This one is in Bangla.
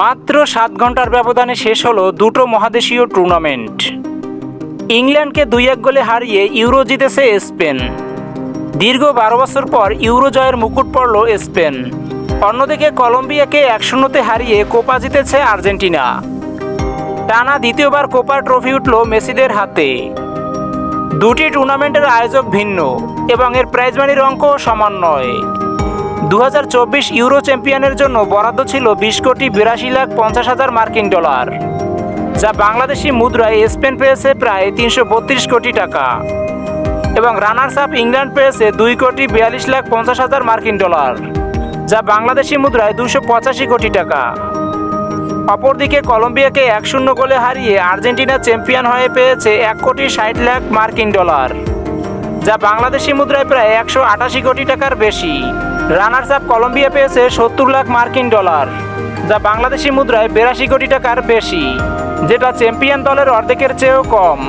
মাত্র সাত ঘণ্টার ব্যবধানে শেষ হলো দুটো মহাদেশীয় টুর্নামেন্ট। ইংল্যান্ডকে দুই এক গোলে হারিয়ে ইউরো জিতেছে স্পেন। দীর্ঘ বারো বছর পর ইউরো জয়ের মুকুট পড়ল স্পেন। অন্যদিকে কলম্বিয়াকে এক শূন্যতে হারিয়ে কোপা জিতেছে আর্জেন্টিনা। টানা দ্বিতীয়বার কোপার ট্রফি উঠল মেসিদের হাতে। দুটি টুর্নামেন্টের আয়োজক ভিন্ন এবং এর প্রাইজ মানির অঙ্ক সমান নয়। দু হাজার চব্বিশ ইউরো চ্যাম্পিয়নের জন্য বরাদ্দ ছিল বিশ কোটি বিরাশি লাখ পঞ্চাশ হাজার মার্কিন ডলার, যা বাংলাদেশি মুদ্রায় স্পেন পেয়েছে প্রায় তিনশো বত্রিশ কোটি টাকা এবং রানার্স আপ ইংল্যান্ড পেয়েছে দুই কোটি বিয়াল্লিশ লাখ পঞ্চাশ হাজার মার্কিন ডলার, যা বাংলাদেশি মুদ্রায় দুশো পঁচাশি কোটি টাকা। অপরদিকে কলম্বিয়াকে এক শূন্য গোলে হারিয়ে আর্জেন্টিনা চ্যাম্পিয়ন হয়ে পেয়েছে এক কোটি ষাট লাখ মার্কিন ডলার, যা বাংলাদেশি মুদ্রায় প্রায় একশো আটাশি কোটি টাকার বেশি। রানার্স আপ কলম্বিয়া পেয়েছে সত্তর লাখ মার্কিন ডলার, যা বাংলাদেশি মুদ্রায় বিরাশি কোটি টাকার বেশি, যেটা চ্যাম্পিয়ন দলের অর্ধেকের চেয়েও কম।